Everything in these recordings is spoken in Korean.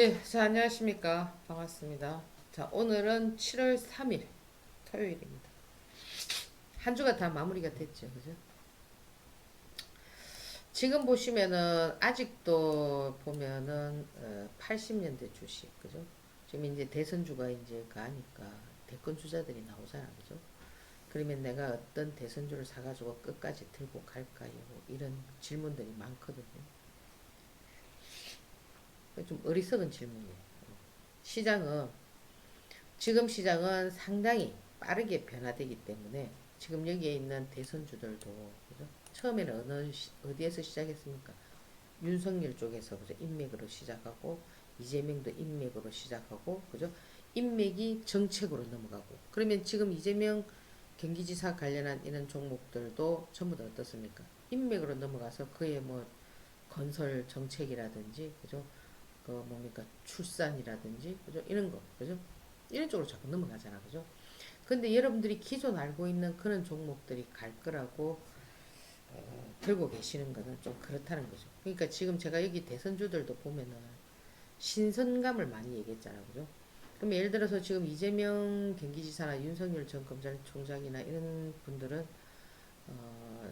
예, 자, 안녕하십니까. 반갑습니다. 자, 오늘은 7월 3일, 토요일입니다. 한 주가 다 마무리가 됐죠. 그죠? 지금 보시면은, 아직도 보면은, 어, 80년대 주식, 그죠? 지금 이제 대선주가 이제 가니까 대권 주자들이 나오잖아, 그죠? 그러면 내가 어떤 대선주를 사가지고 끝까지 들고 갈까요? 이런 질문들이 많거든요. 좀 어리석은 질문이에요. 시장은 지금 시장은 상당히 빠르게 변화되기 때문에 지금 여기에 있는 대선주들도 그죠? 처음에는 어느 시, 어디에서 시작했습니까? 윤석열 쪽에서 그죠? 인맥으로 시작하고 이재명도 인맥으로 시작하고 그죠? 인맥이 정책으로 넘어가고 그러면 지금 이재명 경기지사 관련한 이런 종목들도 전부 다 어떻습니까? 인맥으로 넘어가서 그의 뭐 건설 정책이라든지 그죠? 그 뭡니까 출산이라든지 그죠? 이런 거 그죠? 이런 쪽으로 자꾸 넘어가잖아 그죠? 근데 여러분들이 기존 알고 있는 그런 종목들이 갈 거라고 어, 들고 계시는 거는 좀 그렇다는 거죠. 그러니까 지금 제가 여기 대선주들도 보면은 신선감을 많이 얘기했잖아 그죠? 그럼 예를 들어서 지금 이재명 경기지사나 윤석열 전 검찰총장이나 이런 분들은 어,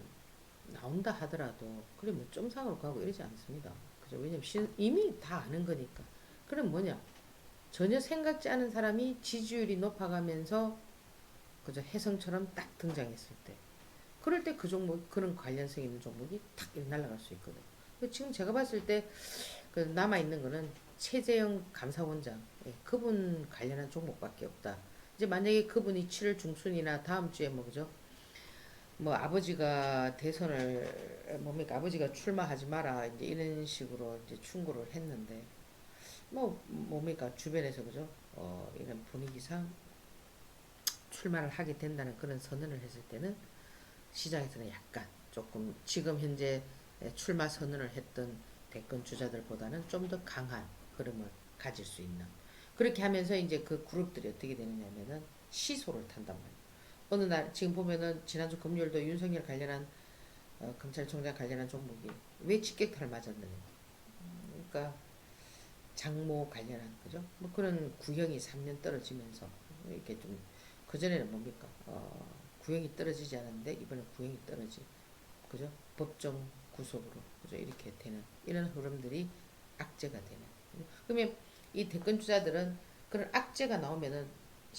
나온다 하더라도 그래 뭐 점상으로 가고 이러지 않습니다. 그죠? 왜냐면 신- 이미 다 아는 거니까. 그럼 뭐냐? 전혀 생각지 않은 사람이 지지율이 높아가면서 그저 혜성처럼 딱 등장했을 때. 그럴 때 그 종목, 그런 관련성 있는 종목이 탁 날아갈 수 있거든. 근데 지금 제가 봤을 때, 그 남아 있는 거는 최재형 감사원장, 예, 그분 관련한 종목밖에 없다. 이제 만약에 그분이 7월 중순이나 다음 주에 뭐, 그죠? 뭐 아버지가 대선을 뭡니까? 아버지가 출마하지 마라. 이제 이런 식으로 이제 충고를 했는데 뭐 뭡니까? 주변에서 그죠? 어 이런 분위기상 출마를 하게 된다는 그런 선언을 했을 때는 시장에서는 약간 조금 지금 현재 출마 선언을 했던 대권 주자들보다는 좀 더 강한 흐름을 가질 수 있는. 그렇게 하면서 이제 그 그룹들이 어떻게 되느냐면은 시소를 탄단 말이에요. 어느 날 지금 보면은 지난주 금요일도 윤석열 관련한 어, 검찰총장 관련한 종목이 왜 직격탄을 맞았느냐. 음, 그러니까 장모 관련한 그죠? 뭐 그런 구형이 3년 떨어지면서 이렇게 좀 그전에는 뭡니까? 어, 구형이 떨어지지 않았는데 이번에 구형이 떨어지. 그죠? 법정 구속으로 그죠? 이렇게 되는 이런 흐름들이 악재가 되는. 그러면 이 대권 주자들은 그런 악재가 나오면은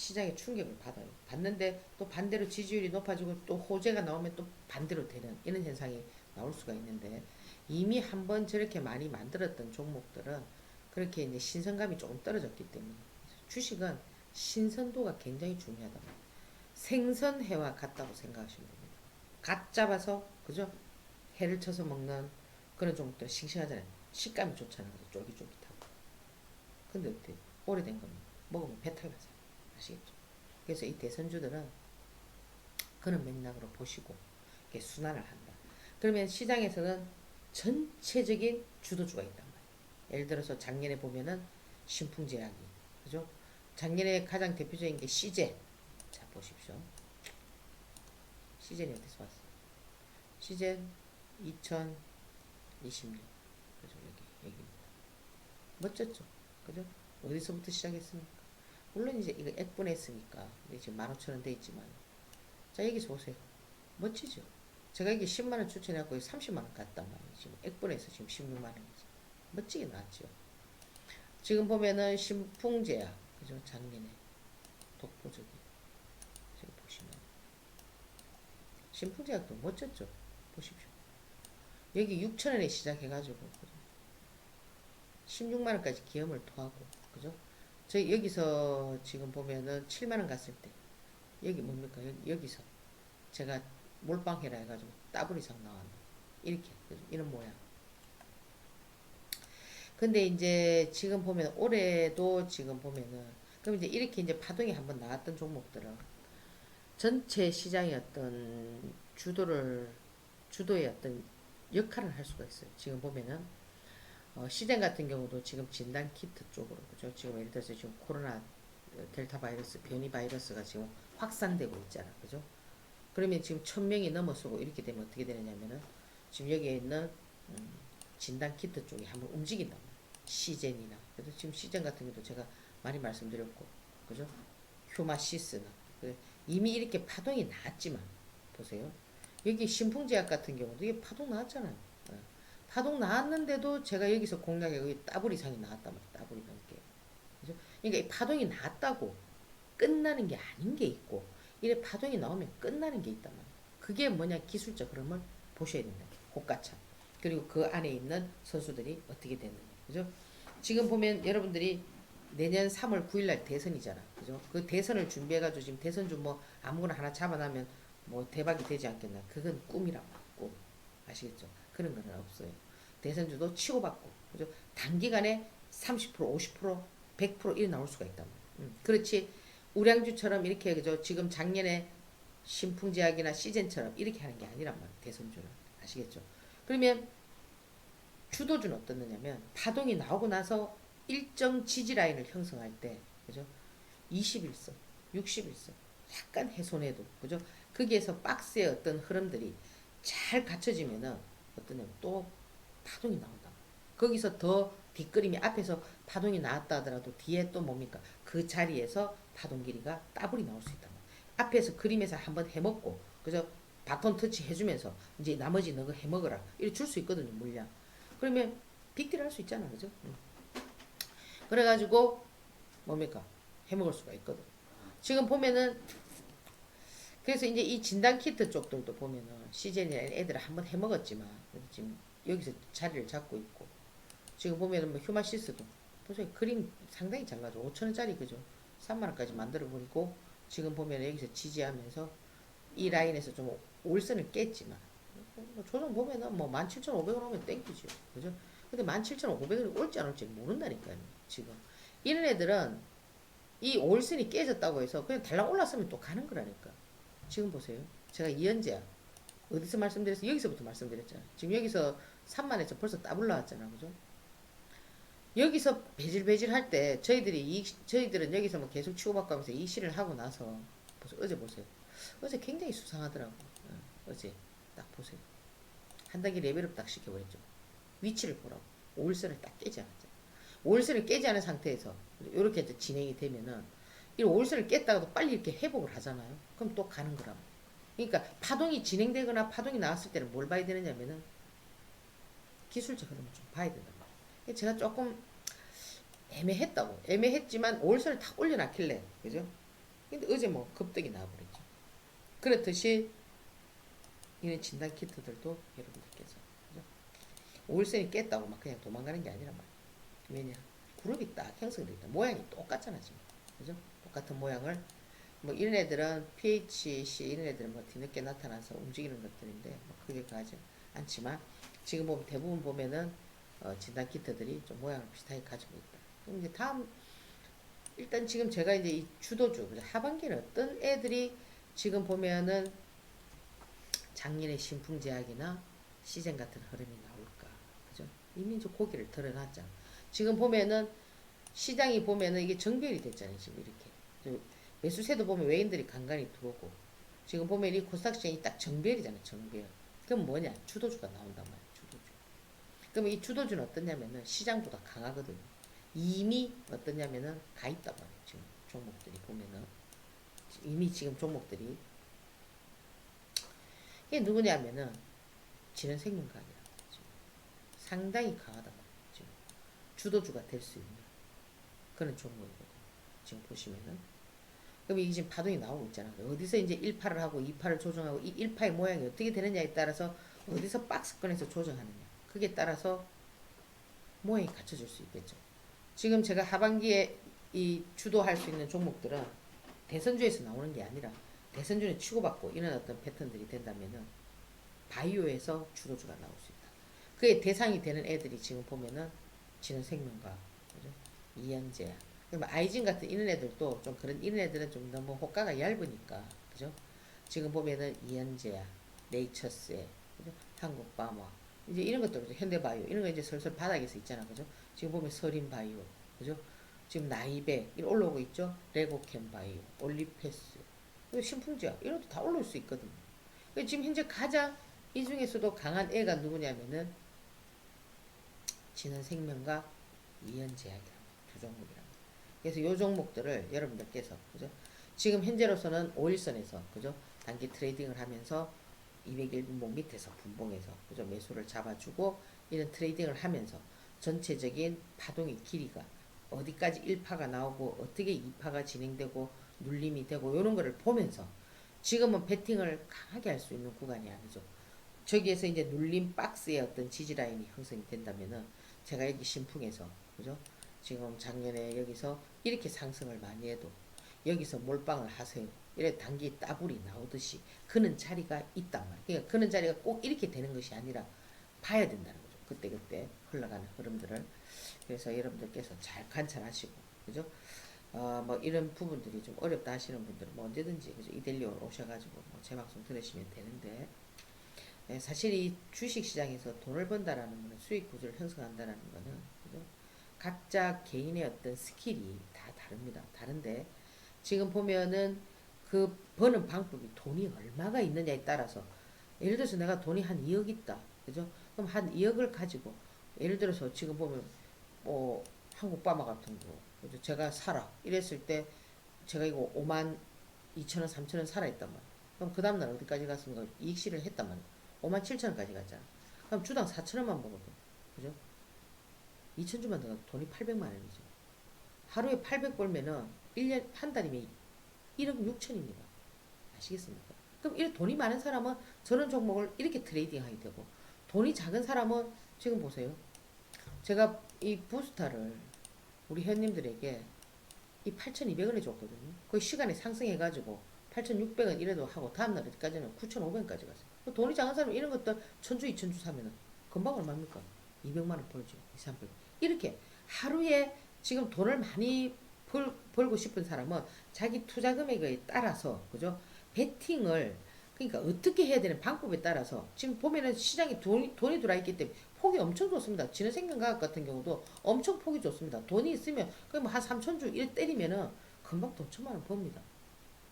시장에 충격을 받아요. 받는데 또 반대로 지지율이 높아지고 또 호재가 나오면 또 반대로 되는 이런 현상이 나올 수가 있는데 이미 한 번 저렇게 많이 만들었던 종목들은 그렇게 이제 신선감이 조금 떨어졌기 때문에 주식은 신선도가 굉장히 중요하다. 생선회와 같다고 생각하시면 됩니다. 갓 잡아서 그죠? 해를 쳐서 먹는 그런 종목들 싱싱하잖아요. 식감이 좋잖아요. 쫄깃쫄깃하고. 근데 어때? 오래된 거는 먹으면 배탈 나잖아요. 아시겠죠? 그래서 이 대선주들은 그런 맥락으로 보시고 이렇게 순환을 한다. 그러면 시장에서는 전체적인 주도주가 있단 말이에요. 예를 들어서 작년에 보면은 신풍제약이 그죠? 작년에 가장 대표적인 게 시젠. 자 보십시오. 시젠이 어디서 왔어요? 시젠 2020년 그죠? 여기 여기입니다. 멋졌죠? 그죠? 어디서부터 시작했습니까? 물론 이제 이거 액분했으니까 지금 15,000원 돼 있지만. 자 여기서 보세요. 멋지죠? 제가 이게 10만원 추천해갖고 30만원 갔단 말이에요. 지금 액분해서 지금 16만원이죠 멋지게 나왔죠? 지금 보면은 신풍제약 그죠? 작년에. 독보적이 지금 보시면. 신풍제약도 멋졌죠? 보십시오. 여기 6천원에 시작해가지고. 그죠? 16만원까지 기염을 토하고. 그죠 저희 여기서 지금 보면은 7만원 갔을 때. 여기 뭡니까? 여기, 여기서. 제가 몰빵해라 해가지고 더블 이상 나왔네. 이렇게? 이런 모양. 근데 이제 지금 보면 올해도 지금 보면은 그럼 이제 이렇게 이제 파동이 한번 나왔던 종목들은 전체 시장의 어떤 주도를 주도의 어떤 역할을 할 수가 있어요. 지금 보면은 어, 시장 같은 경우도 지금 진단 키트 쪽으로 그죠? 지금 예를 들어서 지금 코로나 어, 델타 바이러스 변이 바이러스가 지금 확산되고 있잖아, 그죠? 그러면 지금 천 명이 넘어서고 이렇게 되면 어떻게 되느냐면은 지금 여기에 있는 음, 진단 키트 쪽이 한번 움직인다. 시젠이나 그래서 지금 시젠 같은 경우도 제가 많이 말씀드렸고 그죠? 휴마시스나 이미 이렇게 파동이 나왔지만 보세요. 여기 신풍제약 같은 경우도 이게 파동 나왔잖아요. 예. 파동 나왔는데도 제가 여기서 공략에 여기 따블 이 상이 나왔단 말이에요. 따블 넘게. 그죠? 그러니까 이 파동이 나왔다고 끝나는 게 아닌 게 있고 이래 파동이 나오면 끝나는 게 있단 말이에요. 그게 뭐냐 기술적 흐름을 보셔야 된다. 호가차. 그리고 그 안에 있는 선수들이 어떻게 됐느냐. 그죠? 지금 보면 여러분들이 내년 3월 9일 날 대선이잖아. 그죠? 그 대선을 준비해 가지고 지금 대선 좀 뭐 아무거나 하나 잡아놔면 뭐 대박이 되지 않겠나. 그건 말이야. 꿈. 아시겠죠? 그런 거는 없어요. 대선주도 치고받고. 그죠? 단기간에 30% 50% 100% 이래 나올 수가 있단 말이야. 음, 그렇지. 우량주처럼 이렇게 그죠? 지금 작년에 신풍제약이나 시젠처럼 이렇게 하는 게 아니란 말이야. 대선주는. 아시겠죠? 그러면 주도주는 어떻느냐면 파동이 나오고 나서 일정 지지 라인을 형성할 때 그죠? 21선, 61선 약간 훼손해도 그죠? 거기에서 박스의 어떤 흐름들이 잘 갖춰지면은 어떠냐면 또 파동이 나온다. 거기서 더 뒷그림이 앞에서 파동이 나왔다 하더라도 뒤에 또 뭡니까? 그 자리에서 파동 길이가 따블이 나올 수 있다. 앞에서 그림에서 한번 해먹고 그죠? 바톤 터치 해주면서 이제 나머지 너가 해먹어라. 이렇게 줄 수 있거든요 물량. 그러면 빅딜 할 수 있잖아 그죠? 응. 그래가지고 뭡니까? 해먹을 수가 있거든. 지금 보면은 그래서 이제 이 진단 키트 쪽들도 보면은 시즌이나 애들을 한번 해 먹었지만 그래도 지금 여기서 자리를 잡고 있고 지금 보면은 뭐 휴마시스도 보세요. 그림 상당히 잘 가죠 5천 원짜리 그죠? 3만 원까지 만들어 버리고 지금 보면 여기서 지지하면서 이 라인에서 좀 올선을 깼지만 뭐 조정 보면은 뭐 17,500원 오면 땡기죠. 그죠? 근데 17,500원이 올지 안 올지 모른다니까요 지금. 이런 애들은 이 올선이 깨졌다고 해서 그냥 달랑 올랐으면 또 가는 거라니까 지금 보세요 제가 이현재야 어디서 말씀드렸어 여기서부터 말씀드렸잖아 지금 여기서 3만에서 벌써 따블 나왔잖아 그죠 여기서 배질배질 할 때 저희들이 이 저희들은 여기서 뭐 계속 치고받고 하면서 이 시를 하고 나서 보세요. 어제 보세요. 어제 굉장히 수상하더라고. 어, 어제 딱 보세요. 한 단계 레벨업 딱 시켜버렸죠. 위치를 보라고. 올선을 딱 깨지 않았죠. 올선을 깨지 않은 상태에서 이렇게 진행이 되면은 이 올선을 깼다가도 빨리 이렇게 회복을 하잖아요. 그럼 또 가는 거라고. 그러니까 파동이 진행되거나 파동이 나왔을 때는 뭘 봐야 되느냐면은 기술적 흐름을 좀 봐야 된단 말이에요. 제가 조금 애매했다고. 애매했지만 올선을 다 올려놨길래, 그죠? 근데 어제 뭐 급등이 나와버렸죠. 그렇듯이 이런 진단 키트들도 여러분들께서, 그죠? 올선이 깼다고 막 그냥 도망가는 게 아니란 말이에요. 왜냐? 그룹이 딱 형성돼 있다. 모양이 똑같잖아, 지금. 그죠? 똑같은 모양을. 뭐 이런 애들은 PHC 이런 애들은 뭐 뒤늦게 나타나서 움직이는 것들인데 뭐 크게 가지 않지만 지금 보면 대부분 보면은 어, 진단 키트들이 좀 모양을 비슷하게 가지고 있다. 그럼 이제 다음 일단 지금 제가 이제 이 주도주? 하반기는 어떤 애들이 지금 보면은 작년에 신풍제약이나 시즌 같은 흐름이 나올까 그죠? 이미 이제 고기를 덜어놨잖아. 지금 보면은 시장이 보면은 이게 정별이 됐잖아요. 지금 이렇게 저 매수세도 보면 외인들이 간간히 들어오고 지금 보면 이 코스닥 시장이 딱 정별이잖아요. 정별. 그럼 뭐냐? 주도주가 나온단 말이에요. 주도주. 그럼 이 주도주는 어떠냐면은 시장보다 강하거든요. 이미 어떠냐면은 가 있단 말이에요. 지금 종목들이 보면은 이미 지금 종목들이 이게 누구냐면은 지금 상당히 강하단 말이에요. 지금 주도주가 될 수 있는 그런 종목이거든요. 지금 보시면은 그럼 이게 지금 파동이 나오고 있잖아. 어디서 이제 1파를 하고 2파를 조정하고 이 1파의 모양이 어떻게 되느냐에 따라서 어디서 박스권에서 조정하느냐. 그게 따라서 모양이 갖춰질 수 있겠죠. 지금 제가 하반기에 이 주도할 수 있는 종목들은 대선주에서 나오는 게 아니라 대선주는 치고받고 이런 어떤 패턴들이 된다면은 바이오에서 주도주가 나올 수 있다. 그의 대상이 되는 애들이 지금 보면은 그죠? 이현재 그럼 아이진 같은 이런 애들도 좀 그런 이런 애들은 좀 너무 호가가 얇으니까 그죠? 지금 보면은 이현재야, 네이처스에 그죠? 한국바마 이제 이런 것도 그죠? 현대바이오 이런 거 이제 슬슬 바닥에서 있잖아 그죠? 지금 보면 서린바이오 그죠? 지금 나이베 이런 올라오고 있죠? 레고캠바이오, 올리페스 신풍제약 이런 것도 다 올라올 수 있거든요. 그러니까 지금 현재 가장 이 중에서도 강한 애가 누구냐면은 진흥생명과 이연제약이라고 두 종목이랍니다. 그래서 요 종목들을 여러분들께서 그죠? 지금 현재로서는 5일선에서 그죠? 단기 트레이딩을 하면서 201분봉 밑에서 분봉해서 그죠? 매수를 잡아주고 이런 트레이딩을 하면서 전체적인 파동의 길이가 어디까지 1파가 나오고 어떻게 2파가 진행되고 눌림이 되고 이런 거를 보면서 지금은 배팅을 강하게 할 수 있는 구간이 아니죠. 저기에서 이제 눌림 박스의 어떤 지지 라인이 형성이 된다면은 제가 여기 신풍에서 그죠? 지금 작년에 여기서 이렇게 상승을 많이 해도 여기서 몰빵을 하세요. 이래 단기 따블이 나오듯이 그는 자리가 있단 말이에요. 그러니까 그는 자리가 꼭 이렇게 되는 것이 아니라 봐야 된다는 거죠. 그때 그때 흘러가는 흐름들을 그래서 여러분들께서 잘 관찰하시고 그죠? 어, 뭐 이런 부분들이 좀 어렵다 하시는 분들은 뭐 언제든지 그죠? 이델리오 오셔가지고 뭐 제 방송 들으시면 되는데 예, 사실 이 주식 시장에서 돈을 번다라는 거는 수익 구조를 형성한다라는 거는 그죠? 각자 개인의 어떤 스킬이 다 다릅니다. 다른데 지금 보면은 그 버는 방법이 돈이 얼마가 있느냐에 따라서 예를 들어서 내가 돈이 한 2억 있다. 그죠? 그럼 한 2억을 가지고 예를 들어서 지금 보면 뭐 한국 바마 같은 거 그죠? 제가 사라 이랬을 때 제가 이거 5만 2천 원, 3천 원 살아 있단 말이야. 그럼 그 다음날 어디까지 갔습니까? 이익 실을 했단 말이야. 5만 7천 원까지 갔잖아. 그럼 주당 4천 원만 먹어도 그죠? 2천 주만 더 가도 돈이 800만 원이죠. 하루에 800 벌면은 1년 한 달이면 1억 6천입니다. 아시겠습니까? 그럼 이렇게 돈이 많은 사람은 저런 종목을 이렇게 트레이딩 하게 되고 돈이 작은 사람은 지금 보세요. 제가 이 부스타를 우리 회원님들에게 이 8,200원에 줬거든요. 그 시간에 상승해가지고 8,600원 이래도 하고 다음날 어디까지는 9,500원까지 갔어요. 그 돈이 작은 사람은 이런 것들 천주, 이천주 사면은 금방 얼마입니까? 200만 원 벌죠. 2, 300. 이렇게 하루에 지금 돈을 많이 벌, 벌고 싶은 사람은 자기 투자 금액에 따라서 그죠? 베팅을 그러니까 어떻게 해야 되는 방법에 따라서 지금 보면은 시장에 돈이 돈이 들어와 있기 때문에 폭이 엄청 좋습니다. 지능생명과학 같은 경우도 엄청 폭이 좋습니다. 돈이 있으면 그냥 뭐한 3천 주 일 때리면은 금방 돈 천만 원 법니다.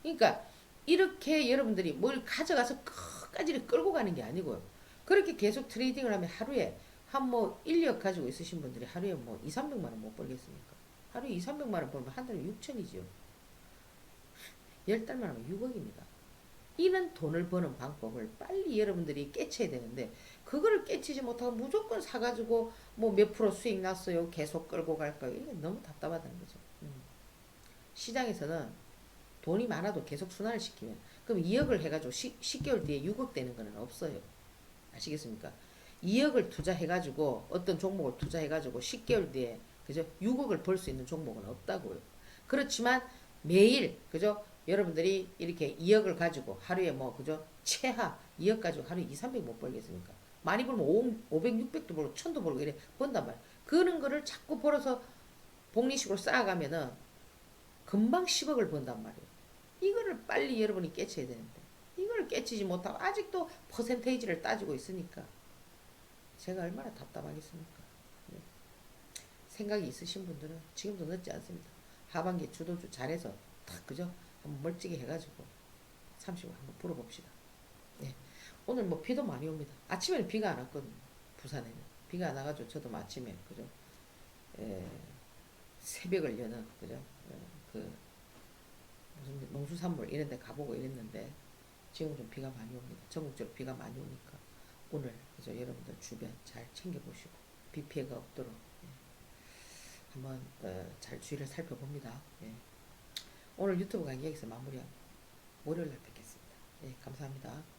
그러니까 이렇게 여러분들이 뭘 가져가서 끝까지 끌고 가는 게 아니고요. 그렇게 계속 트레이딩을 하면 하루에 한 뭐 인력 가지고 있으신 분들이 하루에 뭐 2, 300만 원 못 벌겠습니까? 하루에 2, 300만 원 벌면 한 달에 6천이죠. 열 달만 하면 6억입니다. 이런 돈을 버는 방법을 빨리 여러분들이 깨쳐야 되는데 그거를 깨치지 못하고 무조건 사가지고 뭐 몇 프로 수익 났어요 계속 끌고 갈까요 이게 너무 답답하다는 거죠 음. 시장에서는 돈이 많아도 계속 순환을 시키면 그럼 2억을 해가지고 10, 10개월 뒤에 6억 되는 거는 없어요 아시겠습니까 2억을 투자해가지고 어떤 종목을 투자해가지고 10개월 뒤에 그죠 6억을 벌 수 있는 종목은 없다고요 그렇지만 매일 그죠 여러분들이 이렇게 2억을 가지고 하루에 뭐 그죠 최하 2억 가지고 하루에 2, 300 못 벌겠습니까? 많이 벌면 500, 600도 벌고 1000도 벌고 이래 번단 말이야. 그런 거를 자꾸 벌어서 복리식으로 쌓아가면은 금방 10억을 번단 말이에요. 이거를 빨리 여러분이 깨쳐야 되는데 이걸 깨치지 못하고 아직도 퍼센테이지를 따지고 있으니까 제가 얼마나 답답하겠습니까? 네. 생각이 있으신 분들은 지금도 늦지 않습니다. 하반기 주도주 잘해서 탁 그죠? 한번 멀찍이 해가지고 30원 한번 불어봅시다. 네. 오늘 뭐 비도 많이 옵니다. 아침에는 비가 안 왔거든요. 부산에는. 비가 안 와가지고 저도 뭐 아침에, 그죠? 에, 새벽을 여는, 그죠? 에, 그, 무슨 농수산물 이런 데 가보고 이랬는데, 지금 좀 비가 많이 옵니다. 전국적으로 비가 많이 오니까, 오늘, 그죠? 여러분들 주변 잘 챙겨보시고, 비 피해가 없도록, 예. 한번, 어, 잘 주의를 살펴봅니다. 예. 오늘 유튜브 강의 여기서 마무리하고 월요일 날 뵙겠습니다. 예, 감사합니다.